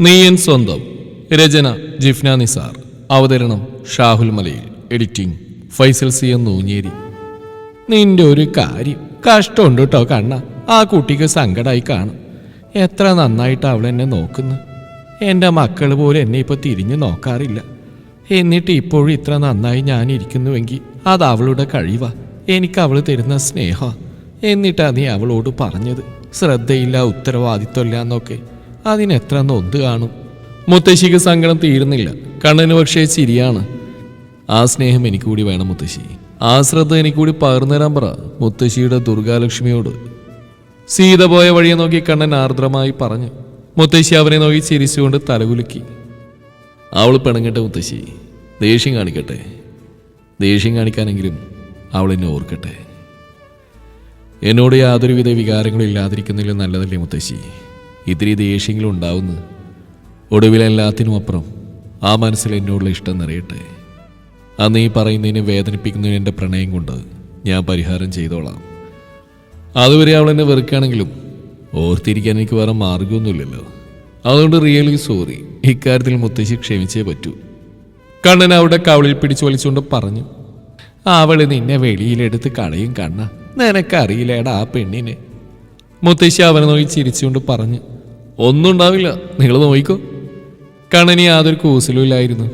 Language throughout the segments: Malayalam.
നീയൻ സ്വന്തം. രചന ജിഫ്ന നിസാർ. അവതരണം Shahul Malayil. Editing Faisal C M Noonjeri. നിന്റെ ഒരു കാര്യം കഷ്ടമുണ്ട് കേട്ടോ കണ്ണ. ആ കുട്ടിക്ക് സങ്കടമായി കാണും. എത്ര നന്നായിട്ട് അവൾ എന്നെ നോക്കുന്നു. എന്റെ മക്കൾ പോലും എന്നെ ഇപ്പോൾ തിരിഞ്ഞു നോക്കാറില്ല. എന്നിട്ട് ഇപ്പോഴും ഇത്ര നന്നായി ഞാൻ ഇരിക്കുന്നുവെങ്കിൽ അത് അവളുടെ കഴിവാ. എനിക്ക് അവൾ തരുന്ന സ്നേഹ. എന്നിട്ടാ നീ അവളോട് പറഞ്ഞത്. ശ്രദ്ധയില്ല ഉത്തരവാദിത്വമില്ല എന്നൊക്കെ. അതിനെത്ര നൊന്ത് കാണും? മുത്തശ്ശിക്ക് സങ്കടം തീരുന്നില്ല. കണ്ണന് പക്ഷേ ചിരിയാണ്. ആ സ്നേഹം എനിക്ക് കൂടി വേണം മുത്തശ്ശി. ആ ശ്രദ്ധ എനിക്ക് കൂടി പകർന്നു തരാൻ പറ മുത്തശ്ശിയുടെ ദുർഗാലക്ഷ്മിയോട്. സീത പോയ വഴിയെ നോക്കി കണ്ണൻ ആർദ്രമായി പറഞ്ഞു. മുത്തശ്ശി അവനെ നോക്കി ചിരിച്ചുകൊണ്ട് തലകുലുക്കി. അവൾ പിണങ്ങട്ടെ മുത്തശ്ശി. ദേഷ്യം കാണിക്കട്ടെ. ദേഷ്യം കാണിക്കാനെങ്കിലും അവൾ എന്നെ ഓർക്കട്ടെ. എന്നോട് യാതൊരുവിധ വികാരങ്ങളും ഇല്ലാതിരിക്കുന്നില്ല നല്ലതല്ലേ മുത്തശ്ശി? ഇത്തിരി ദേഷ്യങ്ങളും ഉണ്ടാവുന്നത് ഒടുവിലെല്ലാത്തിനും അപ്പുറം ആ മനസ്സിൽ എന്നോടുള്ള ഇഷ്ടം നിറയട്ടെ. അന്ന് ഈ പറയുന്നതിനെ വേദനിപ്പിക്കുന്നതിന് എന്റെ പ്രണയം കൊണ്ട് ഞാൻ പരിഹാരം ചെയ്തോളാം. അതുവരെ അവൾ എന്നെ വെറുക്കുകയാണെങ്കിലും ഓർത്തിരിക്കാൻ എനിക്ക് വേറെ മാർഗമൊന്നുമില്ലല്ലോ അതുകൊണ്ട് റിയലി സോറി. ഇക്കാര്യത്തിൽ മുത്തശ്ശി ക്ഷമിച്ചേ പറ്റൂ. കണ്ണൻ അവിടെ കവളിൽ പിടിച്ചു വലിച്ചുകൊണ്ട് പറഞ്ഞു അവൾ നിന്നെ വെളിയിലെടുത്ത് കളയും കണ്ണ. നിനക്കറിയില്ലേടാ ആ പെണ്ണിനെ? മുത്തശ്ശി അവനെ നോക്കി ചിരിച്ചുകൊണ്ട് പറഞ്ഞു ഒന്നും ഉണ്ടാവില്ല. നിങ്ങൾ നോയിക്കോ. കണനി യാതൊരു കൂസലും ഇല്ലായിരുന്നു.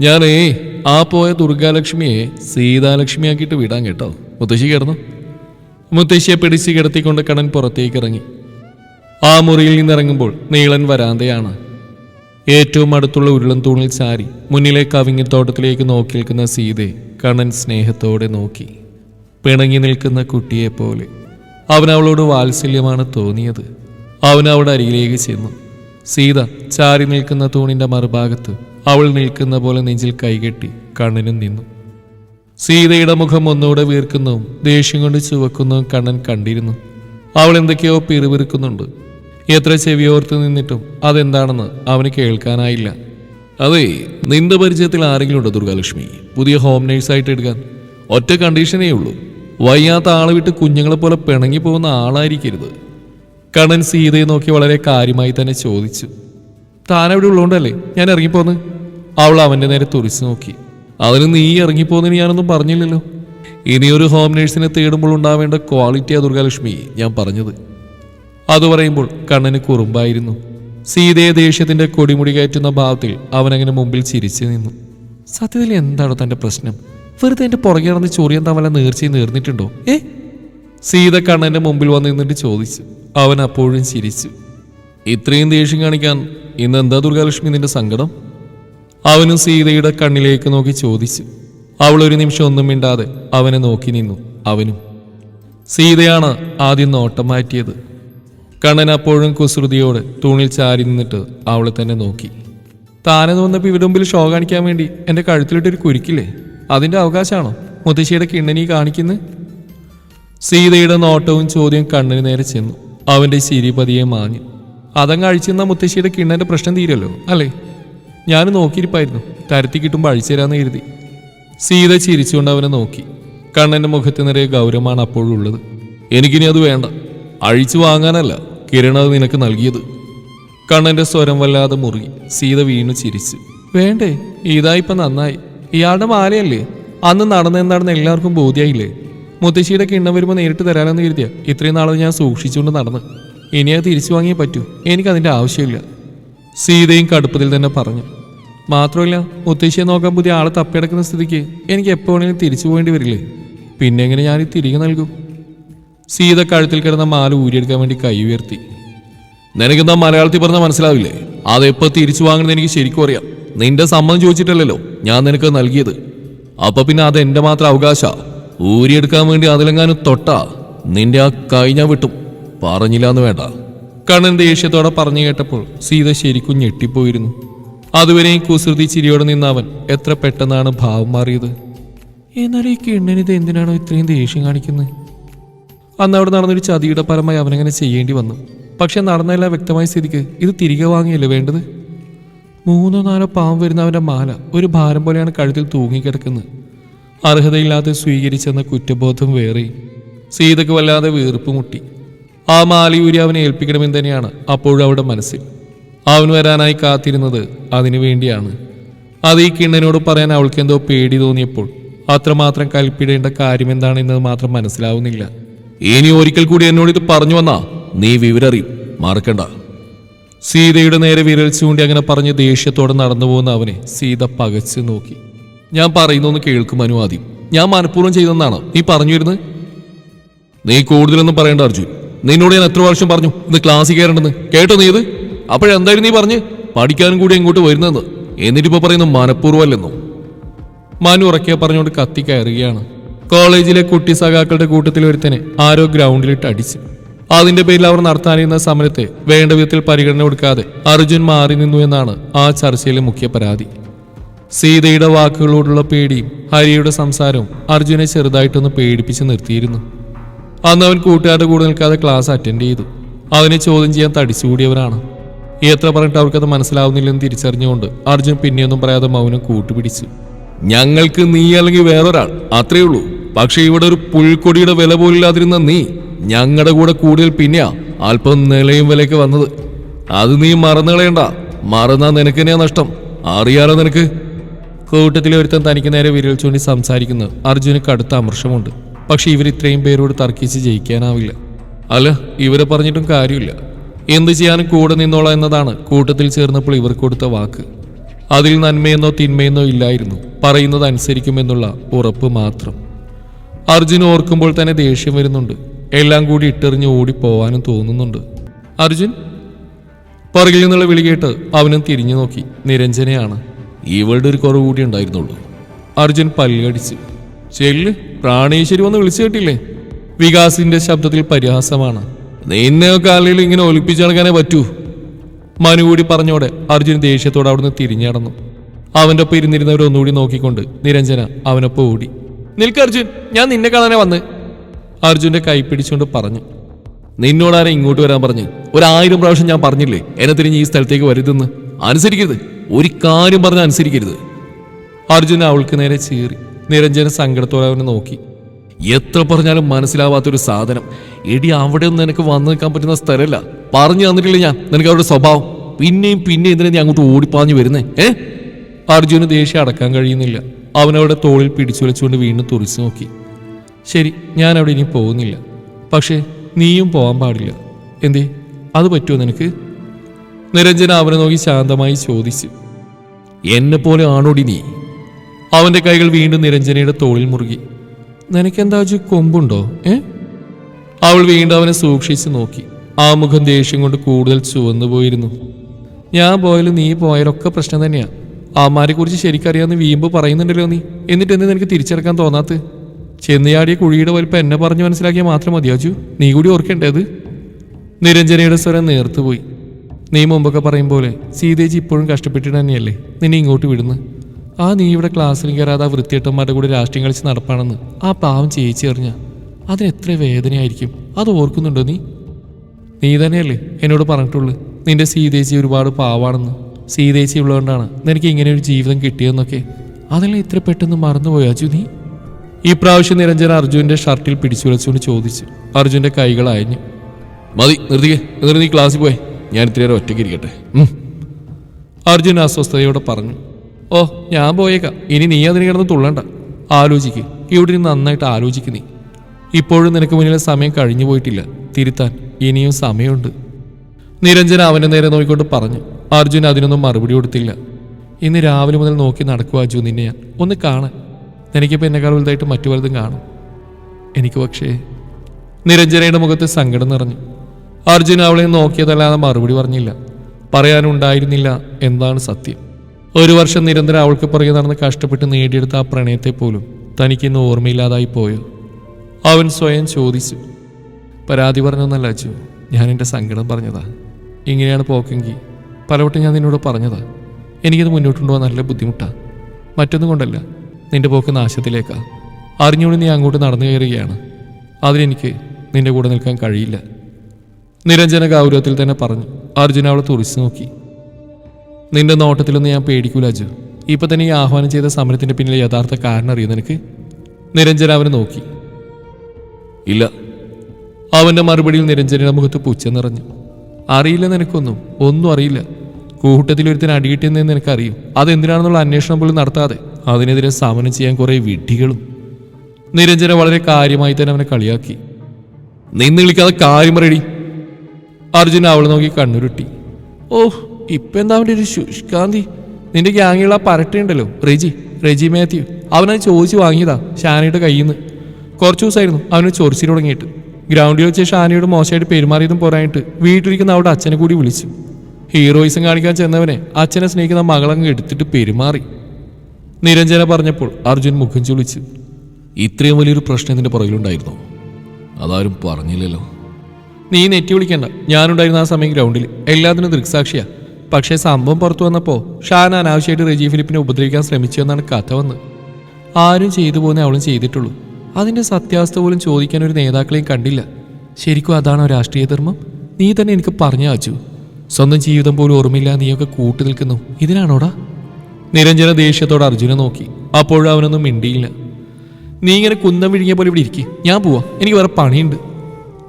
ഞാനേ ആ പോയ ദുർഗാലക്ഷ്മിയെ സീതാലക്ഷ്മിയാക്കിയിട്ട് വിടാൻ കേട്ടോ. മുത്തശ്ശി കിടന്നു. മുത്തശ്ശിയെ പിടിച്ച് കിടത്തിക്കൊണ്ട് കണൻ പുറത്തേക്ക് ഇറങ്ങി ആ മുറിയിൽ നിന്നിറങ്ങുമ്പോൾ നീളൻ വരാന്തയാണ്. ഏറ്റവും അടുത്തുള്ള ഉരുളൻ തൂണിൽ ചാരി മുന്നിലെ കവിങ്ങിത്തോട്ടത്തിലേക്ക് നോക്കി നിൽക്കുന്ന സീതയെ കണൻ സ്നേഹത്തോടെ നോക്കി. പിണങ്ങി നിൽക്കുന്ന കുട്ടിയെപ്പോലെ. അവനവളോട് വാത്സല്യമാണ് തോന്നിയത്. അവൻ അവിടെ അരികിലേക്ക് ചെന്നു. സീത ചാരി നിൽക്കുന്ന തൂണിന്റെ മറുഭാഗത്ത് അവൾ നിൽക്കുന്ന പോലെ നെഞ്ചിൽ കൈകെട്ടി കണ്ണനും നിന്നു. സീതയുടെ മുഖം ഒന്നുകൂടെ വീർക്കുന്നതും ദേഷ്യം കൊണ്ട് ചുവക്കുന്നതും കണ്ണൻ കണ്ടിരുന്നു. അവൾ എന്തൊക്കെയോ പിറുപിറുക്കുന്നുണ്ട്. എത്ര ചെവിയോർത്ത് നിന്നിട്ടും അതെന്താണെന്ന് അവന് കേൾക്കാനായില്ല. അതെ നിന്റെ പരിചയത്തിൽ ആരെങ്കിലും ഉണ്ടോ ദുർഗാലക്ഷ്മി? പുതിയ ഹോം നേഴ്സായിട്ട് എടുക്കാൻ. ഒറ്റ കണ്ടീഷനേ ഉള്ളൂ. വയ്യാത്ത ആളെ വിട്ട് കുഞ്ഞുങ്ങളെ പോലെ പിണങ്ങി പോകുന്ന ആളായിരിക്കരുത്. കണ്ണൻ സീതയെ നോക്കി വളരെ കാര്യമായി തന്നെ ചോദിച്ചു. താൻ അവിടെ ഉള്ളതുകൊണ്ടല്ലേ ഞാൻ ഇറങ്ങിപ്പോന്ന്. അവൾ അവന്റെ നേരെ തുറിച്ചു നോക്കി. അതിന് നീ ഇറങ്ങിപ്പോന്നതിന് ഞാനൊന്നും പറഞ്ഞില്ലല്ലോ. ഇനിയൊരു ഹോം നേഴ്സിനെ തേടുമ്പോൾ ഉണ്ടാവേണ്ട ക്വാളിറ്റിയാ ദുർഗാലക്ഷ്മി ഞാൻ പറഞ്ഞത്. അത് പറയുമ്പോൾ കണ്ണന് കുറുമ്പായിരുന്നു. സീതയെ ദേഷ്യത്തിന്റെ കൊടിമുടി കയറ്റുന്ന ഭാവത്തിൽ അവനങ്ങനെ മുമ്പിൽ ചിരിച്ചു നിന്നു. സത്യത്തിൽ എന്താണ് തന്റെ പ്രശ്നം? വെറുതെ എന്റെ പുറകെ നടന്ന് ചൊറിയാൻ വല്ല നേർച്ചയും നേർന്നിട്ടുണ്ടോ? ഏ? സീത കണ്ണന്റെ മുമ്പിൽ വന്ന് നിന്നിട്ട് ചോദിച്ചു. അവൻ അപ്പോഴും ചിരിച്ചു. ഇത്രയും ദേഷ്യം കാണിക്കാൻ ഇന്ന് എന്താ ദുർഗാലക്ഷ്മി നിന്റെ സങ്കടം? അവനും സീതയുടെ കണ്ണിലേക്ക് നോക്കി ചോദിച്ചു. അവൾ ഒരു നിമിഷം ഒന്നും മിണ്ടാതെ അവനെ നോക്കി നിന്നു. അവനും സീതയാണ് ആദ്യം നോട്ടം മാറ്റിയത്. കണ്ണൻ അപ്പോഴും കുസൃതിയോട് തൂണിൽ ചാരി നിന്നിട്ട് അവളെ തന്നെ നോക്കി. താനെ വന്നപ്പോൾ ഇവിടെ മുമ്പിൽ ഷോ കാണിക്കാൻ വേണ്ടി എന്റെ കഴുത്തിലിട്ടൊരു കുരുക്കില്ലേ? അതിന്റെ അവകാശമാണോ? മുത്തശ്ശിയുടെ കിണ്ണനീ കാണിക്കുന്നത് സീതയുടെ നോട്ടവും ചോദ്യം കണ്ണിന് നേരെ ചെന്നു. അവന്റെ ചിരി പതിയെ മാഞ്ഞു. അതങ്ങ് അഴിച്ചെന്ന മുത്തശ്ശിയുടെ കിണ്ണന്റെ പ്രശ്നം തീരല്ലോ അല്ലേ? ഞാൻ നോക്കിയിരിപ്പായിരുന്നു. തരത്തി കിട്ടുമ്പോൾ അഴിച്ചു തരാന്ന് കരുതി. സീത ചിരിച്ചുകൊണ്ട് അവനെ നോക്കി. കണ്ണന്റെ മുഖത്ത് നിറയെ ഗൗരവമാണ് അപ്പോഴുള്ളത് എനിക്കിനി അത് വേണ്ട. അഴിച്ചു വാങ്ങാനല്ല കിരൺ അത് നിനക്ക് നൽകിയത്. കണ്ണന്റെ സ്വരം വല്ലാതെ മുറി സീത വീണു ചിരിച്ച്. വേണ്ടേ ഇതായിപ്പം നന്നായി. ഇയാളുടെ മാലയല്ലേ? അന്ന് നടന്നെന്താണെന്ന് എല്ലാവർക്കും ബോധ്യായില്ലേ? മുത്തശ്ശിയുടെ കിണ്ണം വരുമ്പോൾ നേരിട്ട് തരാമെന്ന് കരുതിയ. ഇത്രയും നാളും ഞാൻ സൂക്ഷിച്ചുകൊണ്ട് നടന്ന്. ഇനി അത് തിരിച്ചു വാങ്ങിയേ പറ്റൂ. എനിക്കതിന്റെ ആവശ്യമില്ല. സീതയും കടുപ്പത്തിൽ തന്നെ പറഞ്ഞു. മാത്രമല്ല മുത്തശ്ശിയെ നോക്കാൻ പുതിയ ആളെ തപ്പിയെടുക്കുന്ന സ്ഥിതിക്ക് എനിക്ക് എപ്പോൾ വേണമെങ്കിലും തിരിച്ചു പോകേണ്ടി വരില്ലേ? പിന്നെ എങ്ങനെ ഞാൻ തിരികെ നൽകും? സീത കഴുത്തിൽ കിടന്ന മാല ഊരിയെടുക്കാൻ വേണ്ടി കൈ ഉയർത്തി. നിനക്കെന്താ മലയാളത്തിൽ പറഞ്ഞാൽ മനസ്സിലാവില്ലേ? അതെപ്പോൾ തിരിച്ചു വാങ്ങുന്നത് എനിക്ക് ശരിക്കും അറിയാം. നിന്റെ സമ്മതം ചോദിച്ചിട്ടല്ലല്ലോ ഞാൻ നിനക്ക് നൽകിയത്. അപ്പൊ പിന്നെ അത് എന്റെ മാത്രം അവകാശ. ഊരിയെടുക്കാൻ വേണ്ടി അതിലെങ്ങാനും തൊട്ടാ നിന്റെ ആ കൈ ഞാൻ വിട്ടും. പറഞ്ഞില്ലാന്ന് വേണ്ട. കണ്ണൻ ദേഷ്യത്തോടെ പറഞ്ഞു കേട്ടപ്പോൾ സീത ശരിക്കും ഞെട്ടിപ്പോയിരുന്നു. അതുവരെയും കുസൃതി ചിരിയോടെ നിന്ന അവൻ എത്ര പെട്ടെന്നാണ് ഭാവം മാറിയത്. എന്നാൽ ഈ കിണ്ണനിത് എന്തിനാണോ ഇത്രയും ദേഷ്യം കാണിക്കുന്നത് അന്ന് അവിടെ നടന്നൊരു ചതിയുടെ പരമായി അവനങ്ങനെ ചെയ്യേണ്ടി വന്നു. പക്ഷെ നടന്നെല്ലാം വ്യക്തമായ സ്ഥിതിക്ക് ഇത് തിരികെ വാങ്ങിയല്ലേ വേണ്ടത്? മൂന്നോ നാലോ പാവം വരുന്ന അവന്റെ മാല ഒരു ഭാരം പോലെയാണ് കഴുത്തിൽ തൂങ്ങിക്കിടക്കുന്നത്. അർഹതയില്ലാതെ സ്വീകരിച്ചെന്ന കുറ്റബോധം വേറി. സീതയ്ക്ക് വല്ലാതെ വീർപ്പ് മുട്ടി. ആ മാലയൂരി അവനെ ഏൽപ്പിക്കണമെന്ന് തന്നെയാണ് അപ്പോഴവിടെ മനസ്സിൽ. അവൻ വരാനായി കാത്തിരുന്നത് അതിനു വേണ്ടിയാണ്. അത് ഈ കിണ്ണനോട് പറയാൻ അവൾക്ക് എന്തോ പേടി തോന്നിയപ്പോൾ അത്രമാത്രം കൽപ്പിടേണ്ട കാര്യം എന്താണെന്നത് മാത്രം മനസ്സിലാവുന്നില്ല. ഇനി ഒരിക്കൽ കൂടി എന്നോട് ഇത് പറഞ്ഞു വന്നാ നീ വിവരറിയും മറക്കണ്ട. സീതയുടെ നേരെ വിരൽ ചൂണ്ടി അങ്ങനെ പറഞ്ഞ് ദേഷ്യത്തോടെ നടന്നു പോകുന്ന അവനെ സീത പകച്ചു നോക്കി. ഞാൻ പറയുന്നൊന്ന് കേൾക്കും അനുവാദി ആദ്യം. ഞാൻ മനഃപൂർവം ചെയ്തെന്നാണ് നീ പറഞ്ഞു വരുന്നത് നീ കൂടുതലൊന്നും പറയണ്ട അർജുൻ. നിന്നോട് ഞാൻ എത്ര വർഷം പറഞ്ഞു ഇന്ന് ക്ലാസ് കയറേണ്ടെന്ന്. കേട്ടോ നീ ഇത്? അപ്പോഴെന്തായാലും നീ പറഞ്ഞ് പഠിക്കാനും കൂടി ഇങ്ങോട്ട് വരുന്നതെന്ന് എന്നിട്ടിപ്പോ പറയുന്നു മനഃപൂർവമല്ലെന്നോ. മനു ഉറക്കെ പറഞ്ഞുകൊണ്ട് കത്തി കയറുകയാണ്. കോളേജിലെ കുട്ടി സഖാക്കളുടെ കൂട്ടത്തിൽ ഒരുത്തനെ ആരോ ഗ്രൗണ്ടിലിട്ട് അടിച്ച്. അതിന്റെ പേരിൽ അവർ നടത്താനിരുന്ന സമരത്തെ വേണ്ട വിധത്തിൽ പരിഗണന കൊടുക്കാതെ അർജുൻ മാറി നിന്നു എന്നാണ് ആ ചർച്ചയിലെ മുഖ്യ പരാതി. സീതയുടെ വാക്കുകളോടുള്ള പേടിയും ഹരിയുടെ സംസാരവും അർജുനെ ചെറുതായിട്ടൊന്ന് പേടിപ്പിച്ച് നിർത്തിയിരുന്നു. അന്ന് അവൻ കൂട്ടുകാരുടെ കൂടെ നിൽക്കാതെ ക്ലാസ് അറ്റൻഡ് ചെയ്തു. അവനെ ചോദ്യം ചെയ്യാൻ തടിച്ചുകൂടിയവരാണ് എത്ര പറഞ്ഞിട്ട് അവർക്കത് മനസ്സിലാവുന്നില്ലെന്ന് തിരിച്ചറിഞ്ഞുകൊണ്ട് അർജുൻ പിന്നെയൊന്നും പറയാതെ മൗനം കൂട്ടുപിടിച്ചു. ഞങ്ങൾക്ക് നീ അല്ലെങ്കിൽ വേറൊരാൾ അത്രേ ഉള്ളൂ. പക്ഷെ ഇവിടെ ഒരു പുൽക്കൊടിയുടെ വില പോലില്ലാതിരുന്ന നീ ഞങ്ങളുടെ കൂടെ കൂടുതൽ പിന്നെയാ അല്പം നിലയും വിലയ്ക്ക് വന്നത്. അത് നീ മറന്നു കളയണ്ട മറന്നാ നിനക്കെന്നെയാ നഷ്ടം. അറിയാലോ നിനക്ക്? കൂട്ടത്തിലെ ഒരുത്തൻ തനിക്ക് നേരെ വിരൽ ചൂണ്ടി സംസാരിക്കുന്നത് അർജുന് കടുത്ത അമർഷമുണ്ട്. പക്ഷെ ഇവർ ഇത്രയും പേരോട് തർക്കിച്ച് ജയിക്കാനാവില്ല. അല്ല ഇവരെ പറഞ്ഞിട്ടും കാര്യമില്ല. എന്ത് ചെയ്യാനും കൂടെ നിന്നോളാം എന്നതാണ് കൂട്ടത്തിൽ ചേർന്നപ്പോൾ ഇവർ കൊടുത്ത വാക്ക്. അതിൽ നന്മയെന്നോ തിന്മയെന്നോ ഇല്ലായിരുന്നു. പറയുന്നത് അനുസരിക്കുമെന്നുള്ള ഉറപ്പ് മാത്രം. അർജുൻ ഓർക്കുമ്പോൾ തന്നെ ദേഷ്യം വരുന്നുണ്ട്. എല്ലാം കൂടി ഇട്ടെറിഞ്ഞ് ഓടിപ്പോവാനും തോന്നുന്നുണ്ട്. അർജുൻ? പറകിൽ നിന്നുള്ള വിളികേട്ട് അവനും തിരിഞ്ഞു നോക്കി. നിരഞ്ജനയാണ്. ഇവളുടെ ഒരു കുറവ് കൂടി ഉണ്ടായിരുന്നുള്ളൂ. അർജുൻ പല്ലടിച്ച് ചെല്ല് പ്രാണേശ്വരി വന്ന് വിളിച്ചു കേട്ടില്ലേ? വികാസിന്റെ ശബ്ദത്തിൽ പരിഹാസമാണ്. നിന്നെയൊക്കെ ആളുകൾ ഇങ്ങനെ ഒലിപ്പിച്ചു നടക്കാനേ പറ്റൂ. മനു കൂടി പറഞ്ഞോടെ അർജുൻ ദേഷ്യത്തോടെ അവിടുന്ന് തിരിഞ്ഞടന്നു അവന്റെ ഒപ്പം ഇരുന്നിരുന്നവരെ ഒന്നുകൂടി നോക്കിക്കൊണ്ട് നിരഞ്ജന അവനൊപ്പം ഓടി. നിൽക്ക് അർജുൻ ഞാൻ നിന്നെ കാണാനേ വന്ന്. അർജുന്റെ കൈ പിടിച്ചുകൊണ്ട് പറഞ്ഞു. നിന്നോടാരെ ഇങ്ങോട്ട് വരാൻ പറഞ്ഞു? ഒരായിരം പ്രാവശ്യം ഞാൻ പറഞ്ഞില്ലേ എന്നെ തിരിഞ്ഞ് ഈ സ്ഥലത്തേക്ക് വരുതെന്ന്? അനുസരിക്കരുത്. ഒരു കാര്യം പറഞ്ഞ് അനുസരിക്കരുത്. അർജുൻ അവൾക്ക് നേരെ ചീറി നിരഞ്ജന സങ്കടത്തോടെ അവനെ നോക്കി. എത്ര പറഞ്ഞാലും മനസ്സിലാവാത്തൊരു സാധനം. എടി അവിടെ ഒന്നും നിനക്ക് വന്നു നിൽക്കാൻ പറ്റുന്ന സ്ഥലമല്ല. പറഞ്ഞു തന്നിട്ടില്ല ഞാൻ? നിനക്ക് അവരുടെ സ്വഭാവം. പിന്നെയും പിന്നെയും ഇതിനെ നീ അങ്ങോട്ട് ഓടിപ്പാഞ്ഞു വരുന്നേ. ഏ? അർജുന് ദേഷ്യം അടക്കാൻ കഴിയുന്നില്ല. അവനവിടെ തോളിൽ പിടിച്ചു വലിച്ചുകൊണ്ട് വീണ്ടും തുറിച്ചു നോക്കി. ശരി ഞാൻ അവിടെ ഇനി പോകുന്നില്ല. പക്ഷേ നീയും പോകാൻ പാടില്ല. എന്തേ? അത് പറ്റുമോ നിനക്ക്? നിരഞ്ജന അവനെ നോക്കി ശാന്തമായി ചോദിച്ചു. എന്നെ പോലെ ആണോടി നീ? അവന്റെ കൈകൾ വീണ്ടും നിരഞ്ജനയുടെ തോളിൽ മുറുകി. നിനക്കെന്താ വെച്ച് കൊമ്പുണ്ടോ ഏ? അവൾ വീണ്ടും അവനെ സൂക്ഷിച്ച് നോക്കി. ആ മുഖം ദേഷ്യം കൊണ്ട് കൂടുതൽ ചുവന്നു പോയിരുന്നു. ഞാൻ പോയാലും നീ പോയാലൊക്കെ പ്രശ്നം തന്നെയാ. അമ്മാരെ കുറിച്ച് ശരിക്കറിയാന്ന് വീമ്പ് പറയുന്നുണ്ടല്ലോ നീ. എന്നിട്ട് എന്ത് നിനക്ക് തിരിച്ചെടുക്കാൻ തോന്നാത്ത? ചെന്നയാടിയ കുഴിയുടെ വലിപ്പം എന്നെ പറഞ്ഞു മനസ്സിലാക്കിയാൽ മാത്രം മതിയാച്ചു നീ കൂടി ഓർക്കേണ്ടത് നിരഞ്ജനയുടെ സ്വരം നേർത്തുപോയി. നീ മുമ്പൊക്കെ പറയും പോലെ സീതേജി ഇപ്പോഴും കഷ്ടപ്പെട്ടിട്ട് തന്നെയല്ലേ? നിന്നെ ഇങ്ങോട്ട് വിടുന്നു. ആ നീ ഇവിടെ ക്ലാസ്സിൽ കയറാതെ ആ വൃത്തിയേട്ടന്മാരുടെ കൂടെ രാഷ്ട്രീയം കളിച്ച് നടപ്പാണെന്ന് ആ പാവം ചേച്ചി അതിന് എത്ര വേദനയായിരിക്കും. അത് ഓർക്കുന്നുണ്ടോ നീ? നീ തന്നെയല്ലേ എന്നോട് പറഞ്ഞിട്ടുള്ളൂ. നിന്റെ സീതേച്ചി ഒരുപാട് പാവാണെന്ന്. സീതേച്ചി ഉള്ളതുകൊണ്ടാണ് നിനക്ക് ഇങ്ങനെ ഒരു ജീവിതം കിട്ടിയെന്നൊക്കെ അതെല്ലാം ഇത്ര പെട്ടെന്ന് മറന്നുപോയോ അജു നീ? ഈ പ്രാവശ്യം നിരഞ്ജൻ അർജുന്റെ ഷർട്ടിൽ പിടിച്ചു ചോദിച്ചു അർജുന്റെ കൈകൾ അയഞ്ഞു. മതി നിർത്തിക്കേ. എന്നിട്ട് നീ ക്ലാസ്സിൽ പോയി. ഞാൻ ഇത്തിരി നേരം ഒറ്റയ്ക്ക് ഇരിക്കട്ടെ. അർജുൻ അസ്വസ്ഥതയോടെ പറഞ്ഞു ഓ ഞാൻ പോയേക്കാം. ഇനി നീ അതിന് കിടന്ന് തുള്ളണ്ട. ആലോചിക്ക്. ഇവിടെ നിന്ന് നന്നായിട്ട് ആലോചിക്ക് നീ. ഇപ്പോഴും നിനക്ക് മുന്നിലെ സമയം കഴിഞ്ഞു പോയിട്ടില്ല. തിരുത്താൻ ഇനിയും സമയമുണ്ട്. നിരഞ്ജൻ അവനെ നേരെ നോക്കിക്കൊണ്ട് പറഞ്ഞു അർജുൻ അതിനൊന്നും മറുപടി കൊടുത്തില്ല. ഇന്ന് രാവിലെ മുതൽ നോക്കി നടക്കുക അജു നിന്നെ ഞാൻ. ഒന്ന് കാണാൻ. നിനക്കിപ്പോൾ എന്നെക്കാൾ വലുതായിട്ട് മറ്റു പലതും കാണും. എനിക്ക് പക്ഷേ നിരഞ്ജനയുടെ മുഖത്ത് സങ്കടം നിറഞ്ഞു. അർജുൻ അവളെ നോക്കിയതല്ലാതെ മറുപടി പറഞ്ഞില്ല. പറയാനുണ്ടായിരുന്നില്ല എന്താണ് സത്യം. ഒരു വർഷം നിരന്തരം അവൾക്ക് പുറകെ നടന്ന് കഷ്ടപ്പെട്ട് നേടിയെടുത്ത ആ പ്രണയത്തെ പോലും തനിക്കിന്ന് ഓർമ്മയില്ലാതായി പോയോ അവൻ സ്വയം ചോദിച്ചു പരാതി പറഞ്ഞൊന്നല്ല അച്ചു ഞാൻ എന്റെ സങ്കടം പറഞ്ഞതാ. ഇങ്ങനെയാണ് പോക്കെങ്കിൽ പലവട്ടം ഞാൻ നിന്നോട് പറഞ്ഞതാ. എനിക്കത് മുന്നോട്ട് കൊണ്ടുപോകാൻ നല്ല ബുദ്ധിമുട്ടാ. മറ്റൊന്നും കൊണ്ടല്ല. നിന്റെ പോക്ക് നാശത്തിലേക്കാ. അറിഞ്ഞുകൊണ്ട് നീ അങ്ങോട്ട് നടന്നു കയറുകയാണ്. അതിനെനിക്ക് നിന്റെ കൂടെ നിൽക്കാൻ കഴിയില്ല. നിരഞ്ജന ഗൗരവത്തിൽ തന്നെ പറഞ്ഞു അർജുന അവളെ തുറിച്ചു നോക്കി. നിന്റെ നോട്ടത്തിലൊന്നും ഞാൻ പേടിക്കൂല അജു. ഇപ്പൊ തന്നെ ഈ ആഹ്വാനം ചെയ്ത സമരത്തിന്റെ പിന്നിലെ യഥാർത്ഥ കാരണം അറിയുന്ന നിനക്ക്? നിരഞ്ജന അവനെ നോക്കി. ഇല്ല. അവന്റെ മറുപടിയിൽ നിരഞ്ജനയുടെ മുഖത്ത് പുച്ഛം നിറഞ്ഞു. അറിയില്ല നിനക്കൊന്നും. ഒന്നും അറിയില്ല. കൂട്ടത്തിൽ കൂട്ടത്തിലൊരുത്തിന് അടിയിട്ടെന്ന് നിനക്കറിയും. അതെന്തിനാണെന്നുള്ള അന്വേഷണം പോലും നടത്താതെ അതിനെതിരെ സമരം ചെയ്യാൻ കുറേ വിഡ്ഢികളും. നിരഞ്ജന വളരെ കാര്യമായി തന്നെ അവനെ കളിയാക്കി. നിന്ന് വിളിക്കാതെ കാര്യം പറയടി. അർജുൻ അവളെ നോക്കി കണ്ണുരുട്ടി. ഓ ഇപ്പൊ എന്താ അവന്റെ ഒരു ശുഷ്കാന്തി നിന്റെ ഗ്യാങ്ങിയുള്ള ആ റെജി റെജി മാത്യു. അവനത് ചോദിച്ചു വാങ്ങിയതാ ഷാനിയുടെ കയ്യിൽ നിന്ന് കുറച്ച് ദിവസമായിരുന്നു അവന് ചൊറിച്ചിൽ തുടങ്ങിയിട്ട്. ഗ്രൗണ്ടിൽ വെച്ച് ഷാനിയോട് മോശമായിട്ട് പെരുമാറിയതും പോരായിട്ട് വീട്ടിലിരിക്കുന്ന അവിടെ അച്ഛനെ കൂടി വിളിച്ചു. ഹീറോയിസം കാണിക്കാൻ ചെന്നവനെ അച്ഛനെ സ്നേഹിക്കുന്ന മകളങ്ങ് എടുത്തിട്ട് പെരുമാറി. നിരഞ്ജന പറഞ്ഞപ്പോൾ അർജുൻ മുഖം ചൊളിച്ച്. ഇത്രയും വലിയൊരു പ്രശ്നം ഇതിന്റെ പുറകിലുണ്ടായിരുന്നു? അതാരും പറഞ്ഞില്ലല്ലോ. നീ നെറ്റി വിളിക്കണ്ട. ഞാനുണ്ടായിരുന്ന ആ സമയം ഗ്രൗണ്ടിൽ. എല്ലാത്തിനും ദൃക്സാക്ഷിയാ. പക്ഷേ സംഭവം പുറത്തു വന്നപ്പോൾ ഷാൻ അനാവശ്യമായിട്ട് റെജി ഫിലിപ്പിനെ ഉപദ്രവിക്കാൻ ശ്രമിച്ചു എന്നാണ് കഥ വന്ന്. ആരും ചെയ്തു പോകുന്ന അവളും ചെയ്തിട്ടുള്ളൂ. അതിന്റെ സത്യാവസ്ഥ പോലും ചോദിക്കാൻ ഒരു നേതാക്കളെയും കണ്ടില്ല. ശരിക്കും അതാണോ രാഷ്ട്രീയ ധർമ്മം? നീ തന്നെ എനിക്ക് പറഞ്ഞു വച്ചു സ്വന്തം ജീവിതം പോലും ഓർമ്മയില്ല നീയൊക്കെ കൂട്ടു നിൽക്കുന്നു. ഇതിനാണോടാ? നിരഞ്ജന ദേഷ്യത്തോടെ അർജുനെ നോക്കി. അപ്പോഴും അവനൊന്നും മിണ്ടിയില്ല. നീ ഇങ്ങനെ കുന്തം വിഴുങ്ങിയ പോലെ ഇവിടെ ഇരിക്കും. ഞാൻ പോവാം. എനിക്ക് വേറെ പണിയുണ്ട്.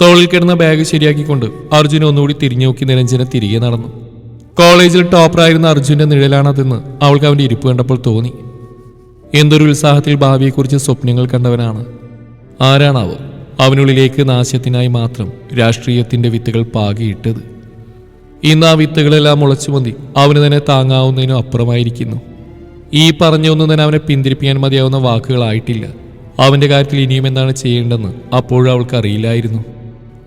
തോളിൽ കിടന്ന ബാഗ് ശരിയാക്കിക്കൊണ്ട് അർജുൻ ഒന്നുകൂടി തിരിഞ്ഞു നോക്കി നിരഞ്ജന തിരികെ നടന്നു. കോളേജിൽ ടോപ്പറായിരുന്ന അർജുന്റെ നിഴലാണതെന്ന് അവൾക്ക് അവന്റെ ഇരിപ്പ് കണ്ടപ്പോൾ തോന്നി. എന്തൊരു ഉത്സാഹത്തിൽ ഭാവിയെക്കുറിച്ച് സ്വപ്നങ്ങൾ കണ്ടവനാണ്. ആരാണാവോ അവനുള്ളിലേക്ക് നാശത്തിനായി മാത്രം രാഷ്ട്രീയത്തിന്റെ വിത്തുകൾ പാകിയിട്ടത്. ഇന്ന് ആ വിത്തുകളെല്ലാം മുളച്ചുമന്തി അവന് തന്നെ താങ്ങാവുന്നതിനും അപ്പുറമായിരിക്കുന്നു. ഈ പറഞ്ഞൊന്നും തന്നെ അവനെ പിന്തിരിപ്പിക്കാൻ മതിയാവുന്ന വാക്കുകളായിട്ടില്ല. അവന്റെ കാര്യത്തിൽ ഇനിയും എന്താണ് ചെയ്യേണ്ടതെന്ന് അപ്പോഴും അവൾക്ക് അറിയില്ലായിരുന്നു.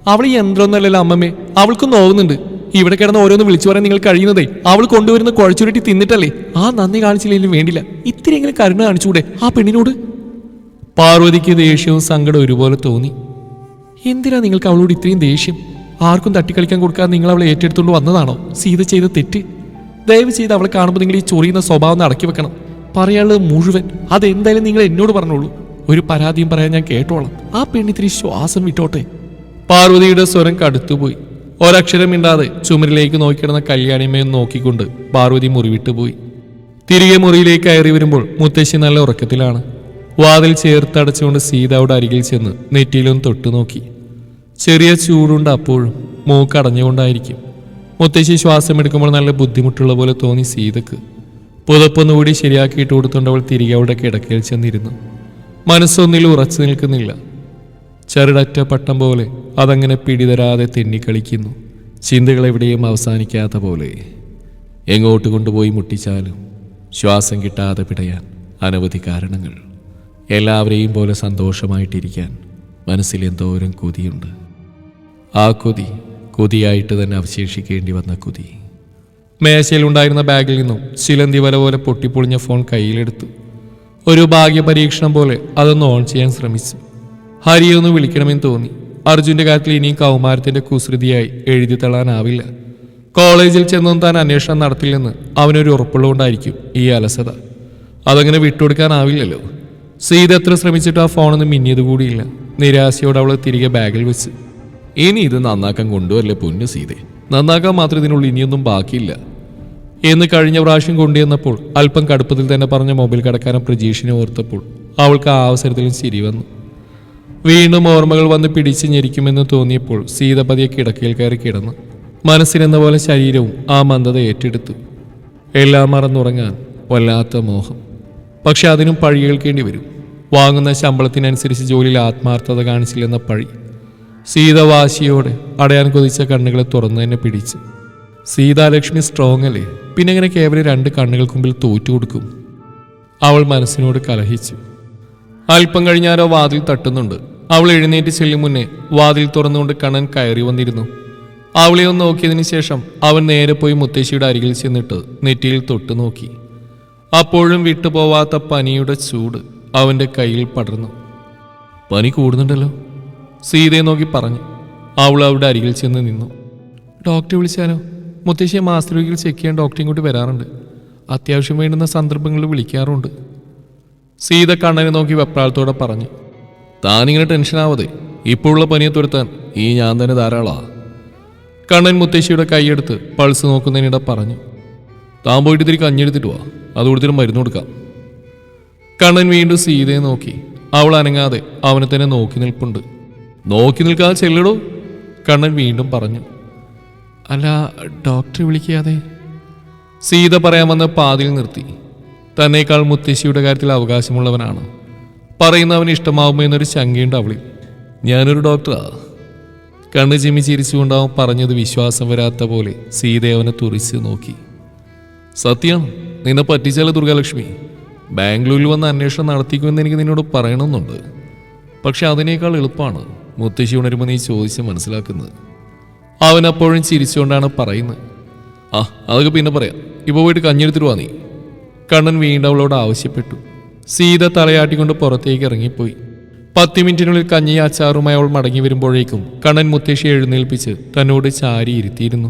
അവൾ യന്ത്രമൊന്നുമല്ലല്ലോ അമ്മമ്മേ. അവൾക്ക് നോവുന്നുണ്ട്. ഇവിടെ കിടന്ന് ഓരോന്ന് വിളിച്ചു പറയാൻ നിങ്ങൾ കഴിയുന്നതേ. അവൾ കൊണ്ടുവരുന്ന കുഴച്ചുരുട്ടി തിന്നിട്ടല്ലേ? ആ നന്ദി കാണിച്ചില്ലെങ്കിലും വേണ്ടില്ല. ഇത്തിരിയെങ്കിലും കരുണ കാണിച്ചുകൂടെ ആ പെണ്ണിനോട്? പാർവതിക്ക് ദേഷ്യവും സങ്കടവും ഒരുപോലെ തോന്നി. എന്തിനാ നിങ്ങൾക്ക് അവളോട് ഇത്രയും ദേഷ്യം? ആർക്കും തട്ടിക്കളിക്കാൻ കൊടുക്കാതെ നിങ്ങൾ അവളെ ഏറ്റെടുത്തുകൊണ്ട് വന്നതാണോ? സീത ചെയ്ത തെറ്റ്. ദയവ് ചെയ്ത് അവളെ കാണുമ്പോൾ നിങ്ങൾ ഈ ചൊറിയുന്ന സ്വഭാവം അടക്കി വെക്കണം. പറയാനുള്ളത് മുഴുവൻ. അതെന്തായാലും നിങ്ങൾ എന്നോട് പറഞ്ഞോളൂ. ഒരു പരാതിയും പറയാൻ ഞാൻ കേട്ടോളാം. ആ പെണ്ണിത്തിരി ശ്വാസം വിട്ടോട്ടെ. പാർവതിയുടെ സ്വരം കടുത്തുപോയി. ഒരക്ഷരം മിണ്ടാതെ ചുമരിലേക്ക് നോക്കിക്കിടന്ന കല്യാണിമയെ നോക്കിക്കൊണ്ട് പാർവതി മുറിവിട്ടുപോയി. തിരികെ മുറിയിലേക്ക് കയറി വരുമ്പോൾ മുത്തശ്ശി നല്ല ഉറക്കത്തിലാണ്. വാതിൽ ചേർത്തടച്ചുകൊണ്ട് സീതാവുടെ അരികിൽ ചെന്ന് നെറ്റിയിലൊന്ന് തൊട്ടു നോക്കി. ചെറിയ ചൂടുണ്ട് അപ്പോഴും. മൂക്കടഞ്ഞുകൊണ്ടായിരിക്കും മുത്തശ്ശി ശ്വാസമെടുക്കുമ്പോൾ നല്ല ബുദ്ധിമുട്ടുള്ള പോലെ തോന്നി സീതക്ക്. പുതപ്പൊന്നുകൂടി ശരിയാക്കിയിട്ട് കൊടുത്തുകൊണ്ട് അവൾ തിരികെ അവിടെ കിടക്കയിൽ ചെന്നിരുന്നു. മനസ്സൊന്നിൽ ഉറച്ചു നിൽക്കുന്നില്ല. ചെറുടറ്റ പട്ടം പോലെ അതങ്ങനെ പിടിതരാതെ തെന്നിക്കളിക്കുന്നു. ചിന്തകൾ എവിടെയും അവസാനിക്കാത്ത പോലെ. എങ്ങോട്ട് കൊണ്ടുപോയി മുട്ടിച്ചാലും ശ്വാസം കിട്ടാതെ പിടയാൻ അനവധി കാരണങ്ങൾ. എല്ലാവരെയും പോലെ സന്തോഷമായിട്ടിരിക്കാൻ മനസ്സിൽ എന്തോരം കൊതിയുണ്ട്. ആ കൊതി കൊതിയായിട്ട് തന്നെ അവശേഷിക്കേണ്ടി വന്ന കൊതി. മേശയിലുണ്ടായിരുന്ന ബാഗിൽ നിന്നും ചിലന്തി വല പോലെ പൊട്ടിപ്പൊളിഞ്ഞ ഫോൺ കയ്യിലെടുത്തു ഒരു ഭാഗ്യ പരീക്ഷണം പോലെ അതൊന്ന് ഓൺ ചെയ്യാൻ ശ്രമിച്ചു. ഹരിയെ ഒന്ന് വിളിക്കണമെന്ന് തോന്നി. അർജുന്റെ കാര്യത്തിൽ ഇനിയും കൗമാരത്തിന്റെ കുസൃതിയായി എഴുതി തള്ളാനാവില്ല. കോളേജിൽ ചെന്നും താൻ അന്വേഷണം നടത്തില്ലെന്ന് അവനൊരു ഉറപ്പുള്ളതുകൊണ്ടായിരിക്കും ഈ അലസത. അതങ്ങനെ വിട്ടുകൊടുക്കാനാവില്ലല്ലോ. സീത എത്ര ശ്രമിച്ചിട്ട് ആ ഫോണൊന്നും മിന്നിയത് കൂടിയില്ല. നിരാശയോടെ അവൾ തിരികെ ബാഗിൽ വെച്ച്. ഇനി ഇത് നന്നാക്കാൻ കൊണ്ടുവരല്ലേ പൊന്നു സീതെ? നന്നാക്കാൻ മാത്രം ഇതിനുള്ളിൽ ഇനിയൊന്നും ബാക്കിയില്ല. എന്ന് കഴിഞ്ഞ പ്രാവശ്യം കൊണ്ടുവന്നപ്പോൾ അല്പം കടുപ്പത്തിൽ തന്നെ പറഞ്ഞ മൊബൈൽ കടക്കാരൻ പ്രജീഷിനെ ഓർത്തപ്പോൾ അവൾക്ക് ആ അവസരത്തിലും ശരി വന്നു. വീണ്ടും ഓർമ്മകൾ വന്ന് പിടിച്ചു ഞെരിക്കുമെന്ന് തോന്നിയപ്പോൾ സീത പതിയെ കിടക്കയിൽ കയറി കിടന്നു. മനസ്സിനെന്ന പോലെ ശരീരവും ആ മന്ദത ഏറ്റെടുത്തു. എല്ലാം മറന്നുറങ്ങാൻ വല്ലാത്ത മോഹം. പക്ഷെ അതിനും പഴി കേൾക്കേണ്ടി വരും. വാങ്ങുന്ന ശമ്പളത്തിനനുസരിച്ച് ജോലിയിൽ ആത്മാർത്ഥത കാണിച്ചില്ലെന്ന പഴി. സീത വാശിയോടെ അടയാൻ കൊതിച്ച കണ്ണുകളെ തുറന്നു തന്നെ പിടിച്ചു. സീതാലക്ഷ്മി സ്ട്രോങ് അല്ലേ? പിന്നെ ഇങ്ങനെ കേവലം രണ്ട് കണ്ണുകൾക്ക് മുമ്പിൽ തോറ്റു കൊടുക്കും? അവൾ മനസ്സിനോട് കലഹിച്ചു. അല്പം കഴിഞ്ഞാരോ വാതിൽ തട്ടുന്നുണ്ട്. അവൾ എഴുന്നേറ്റ് ചെല്ലും മുന്നേ വാതിൽ തുറന്നുകൊണ്ട് കണ്ണൻ കയറി വന്നിരുന്നു. അവളെ ഒന്ന് നോക്കിയതിന് ശേഷം അവൻ നേരെ പോയി മുത്തശ്ശിയുടെ അരികിൽ ചെന്നിട്ട് നെറ്റിയിൽ തൊട്ടു നോക്കി. അപ്പോഴും വിട്ടുപോവാത്ത പനിയുടെ ചൂട് അവന്റെ കയ്യിൽ പടർന്നു. പനി കൂടുന്നുണ്ടല്ലോ? സീതയെ നോക്കി പറഞ്ഞു. അവൾ അവിടെ അരികിൽ ചെന്ന് നിന്നു. ഡോക്ടറെ വിളിച്ചാലോ? മുത്തശ്ശിയെ മാസ്റ്റർ ചെക്ക് ചെയ്യാൻ ഡോക്ടറെ ഇങ്ങോട്ട് വരാറുണ്ട്. അത്യാവശ്യം വേണ്ടുന്ന സന്ദർഭങ്ങളിൽ വിളിക്കാറുണ്ട്. സീത കണ്ണനെ നോക്കി വെപ്രാളത്തോടെ പറഞ്ഞു. താനിങ്ങനെ ടെൻഷനാവാതെ ഇപ്പോഴുള്ള പനിയെ തുരത്താൻ ഈ ഞാൻ തന്നെ ധാരാളാ. കണ്ണൻ മുത്തശ്ശിയുടെ കൈയെടുത്ത് പൾസ് നോക്കുന്നതിനിടെ പറഞ്ഞു താൻ പോയിട്ട് ഇത്തിരി കഞ്ഞെടുത്തിട്ട് വാ അത് കൊടുത്തിട്ട് മരുന്ന് കൊടുക്കാം. കണ്ണൻ വീണ്ടും സീതയെ നോക്കി അവൾ അനങ്ങാതെ അവനെ തന്നെ നോക്കി നിൽപ്പുണ്ട്. നോക്കി നിൽക്കാതെ ചെല്ലടോ കണ്ണൻ വീണ്ടും പറഞ്ഞു. അല്ല ഡോക്ടറെ വിളിക്കാതെ? സീത പറയാമെന്ന് പാതിൽ നിർത്തി. തന്നേക്കാൾ മുത്തശ്ശിയുടെ കാര്യത്തിൽ അവകാശമുള്ളവനാണ്. പറയുന്നവന് ഇഷ്ടമാവുമോ എന്നൊരു ശങ്കയുണ്ട് അവളിൽ. ഞാനൊരു ഡോക്ടറാ കണ്ണ് ചിമ്മി ചിരിച്ചുകൊണ്ടാവും പറഞ്ഞത് വിശ്വാസം വരാത്ത പോലെ സീതയവനെ തുറിച്ച് നോക്കി. സത്യം നിന്നെ പറ്റിച്ചാലോ ദുർഗാലക്ഷ്മി? ബാംഗ്ലൂരിൽ വന്ന് അന്വേഷണം നടത്തിക്കുമെന്ന് എനിക്ക് നിന്നോട് പറയണമെന്നുണ്ട്. പക്ഷെ അതിനേക്കാൾ എളുപ്പമാണ് മുത്തശ്ശി ഉണരുമ്പോൾ നീ ചോദിച്ച് മനസ്സിലാക്കുന്നത്. അവൻ അപ്പോഴും ചിരിച്ചുകൊണ്ടാണ് പറയുന്നത്. ആ അതൊക്കെ പിന്നെ പറയാം. ഇപ്പോൾ പോയിട്ട് കഞ്ഞെടുത്തിട്ട് വാ നീ. കണ്ണൻ വീണ്ടും അവളോട് ആവശ്യപ്പെട്ടു. സീത തലയാട്ടിക്കൊണ്ട് പുറത്തേക്ക് ഇറങ്ങിപ്പോയി. പത്ത് മിനിറ്റിനുള്ളിൽ കഞ്ഞി അച്ചാറുമായി അവൾ മടങ്ങി വരുമ്പോഴേക്കും കണ്ണൻ മുത്തശ്ശി എഴുന്നേൽപ്പിച്ച് തന്നോട് ചാരി ഇരുത്തിയിരുന്നു.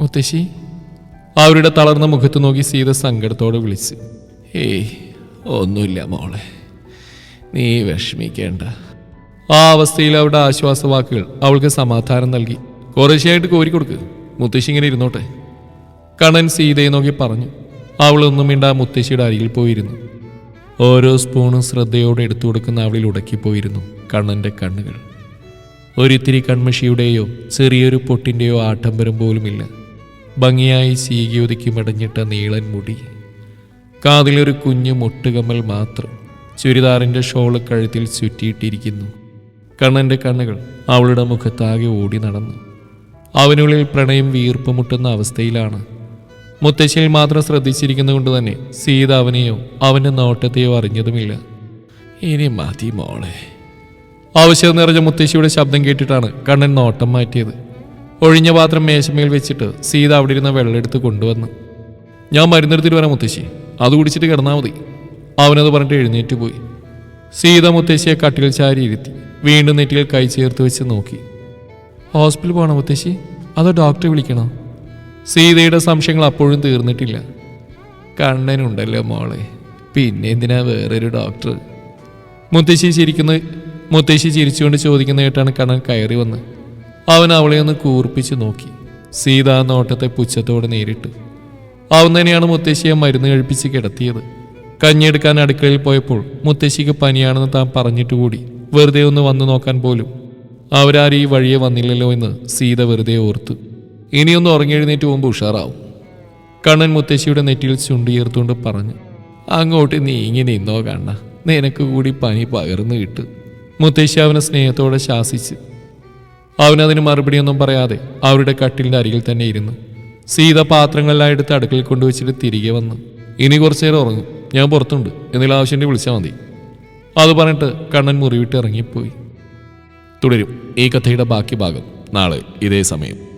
മുത്തശ്ശി അവരുടെ തളർന്ന മുഖത്ത് നോക്കി സീത സങ്കടത്തോടെ വിളിച്ച് ഏയ് ഒന്നുമില്ല മോളെ നീ വിഷമിക്കേണ്ട. ആ അവസ്ഥയിൽ അവരുടെ ആശ്വാസവാക്കുകൾ അവൾക്ക് സമാധാനം നൽകി. കുറേശ്ശെയായിട്ട് കോരിക്കൊടുക്ക് മുത്തശ്ശി ഇങ്ങനെ ഇരുന്നോട്ടെ. കണ്ണൻ സീതയെ നോക്കി പറഞ്ഞു. അവളൊന്നും മിണ്ടാ മുത്തശ്ശിയുടെ അരികിൽ പോയിരുന്നു. ഓരോ സ്പൂണും ശ്രദ്ധയോടെ എടുത്തു കൊടുക്കുന്ന അവളിൽ ഉടക്കിപ്പോയിരുന്നു കണ്ണന്റെ കണ്ണുകൾ. ഒരിത്തിരി കൺമഷിയുടെയോ ചെറിയൊരു പൊട്ടിന്റെയോ ആട്ടംബരം പോലുമില്ല. ഭംഗിയായി സീകിയൊതുക്കി മടഞ്ഞിട്ട നീളൻ മുടി. കാതിലൊരു കുഞ്ഞു മുട്ടുകമ്മൽ മാത്രം ചുരിദാറിന്റെ ഷോൾ കഴുത്തിൽ ചുറ്റിയിട്ടിരിക്കുന്നു. കണ്ണന്റെ കണ്ണുകൾ അവളുടെ മുഖത്താകെ ഓടി നടന്നു. അവനുള്ളിൽ പ്രണയം വീർപ്പുമുട്ടുന്ന അവസ്ഥയിലാണ് മുത്തശ്ശിയിൽ മാത്രം ശ്രദ്ധിച്ചിരിക്കുന്നതുകൊണ്ട് തന്നെ സീത അവനെയോ അവന്റെ നോട്ടത്തെയോ അറിഞ്ഞതുമില്ല. ഇനി മതി മോളെ. ആവശ്യം നിറഞ്ഞ മുത്തശ്ശിയുടെ ശബ്ദം കേട്ടിട്ടാണ് കണ്ണൻ നോട്ടം മാറ്റിയത്. ഒഴിഞ്ഞ പാത്രം മേശമേൽ വെച്ചിട്ട് സീത അവിടെ ഇരുന്ന വെള്ളമെടുത്ത് കൊണ്ടുവന്നു ഞാൻ മരുന്നെടുത്തിട്ട് വരാം മുത്തശ്ശി. അത് കുടിച്ചിട്ട് കിടന്നാൽ മതി. അവനത് പറഞ്ഞിട്ട് എഴുന്നേറ്റ് പോയി. സീത മുത്തശ്ശിയെ കട്ടിൽ ചാരി ഇരുത്തി വീണ്ടും നെറ്റിയിൽ കൈ ചേർത്ത് വെച്ച് നോക്കി. ഹോസ്പിറ്റൽ പോകണോ മുത്തശ്ശി? അതോ ഡോക്ടറെ വിളിക്കണോ? സീതയുടെ സംശയങ്ങൾ അപ്പോഴും തീർന്നിട്ടില്ല. കണ്ണനുണ്ടല്ലോ മോളെ. പിന്നെ എന്തിനാ വേറൊരു ഡോക്ടർ മുത്തശ്ശി ചിരിക്കുന്ന മുത്തശ്ശി ചിരിച്ചുകൊണ്ട് ചോദിക്കുന്ന കേട്ടാണ് കണ്ണൻ കയറി വന്ന്. അവൻ അവളെ ഒന്ന് കൂർപ്പിച്ച് നോക്കി. സീത ആ നോട്ടത്തെ പുച്ഛത്തോടെ നേരിട്ട്. അവൻ തന്നെയാണ് മുത്തശ്ശിയെ മരുന്ന് കഴിപ്പിച്ച് കിടത്തിയത്. കഞ്ഞിയെടുക്കാൻ അടുക്കളയിൽ പോയപ്പോൾ മുത്തശ്ശിക്ക് പനിയാണെന്ന് താൻ പറഞ്ഞിട്ട് കൂടി വെറുതെ ഒന്ന് വന്നു നോക്കാൻ പോലും. അവരാരും ഈ വഴിയെ വന്നില്ലല്ലോ എന്ന് സീത വെറുതെ ഓർത്തു. ഇനിയൊന്ന് ഉറങ്ങിയെഴുന്നേറ്റ് പോകുമ്പോൾ ഉഷാറാവും. കണ്ണൻ മുത്തശ്ശിയുടെ നെറ്റിയിൽ ചുണ്ടിയേർത്തുകൊണ്ട് പറഞ്ഞു അങ്ങോട്ട് നീങ്ങി നിന്നോ കണ്ണ നിനക്ക് കൂടി പനി പകർന്നു കിട്ടും. മുത്തശ്ശി അവനെ സ്നേഹത്തോടെ ശാസിച്ച് അവനതിന് മറുപടിയൊന്നും പറയാതെ അവരുടെ കട്ടിലിന്റെ അരികിൽ തന്നെ ഇരുന്നു. സീത പാത്രങ്ങളെല്ലാം എടുത്ത് അടുക്കളയിൽ കൊണ്ടുവച്ചിട്ട് തിരികെ വന്നു. ഇനി കുറച്ചു നേരം ഉറങ്ങും. ഞാൻ പുറത്തുണ്ട്. എന്തെങ്കിലും ആവശ്യമുണ്ടെങ്കിൽ വിളിച്ചാൽ മതി. അത് പറഞ്ഞിട്ട് കണ്ണൻ മുറിവിട്ട് ഇറങ്ങിപ്പോയി. തുടരും ഈ കഥയുടെ ബാക്കി ഭാഗം നാളെ ഇതേ സമയം.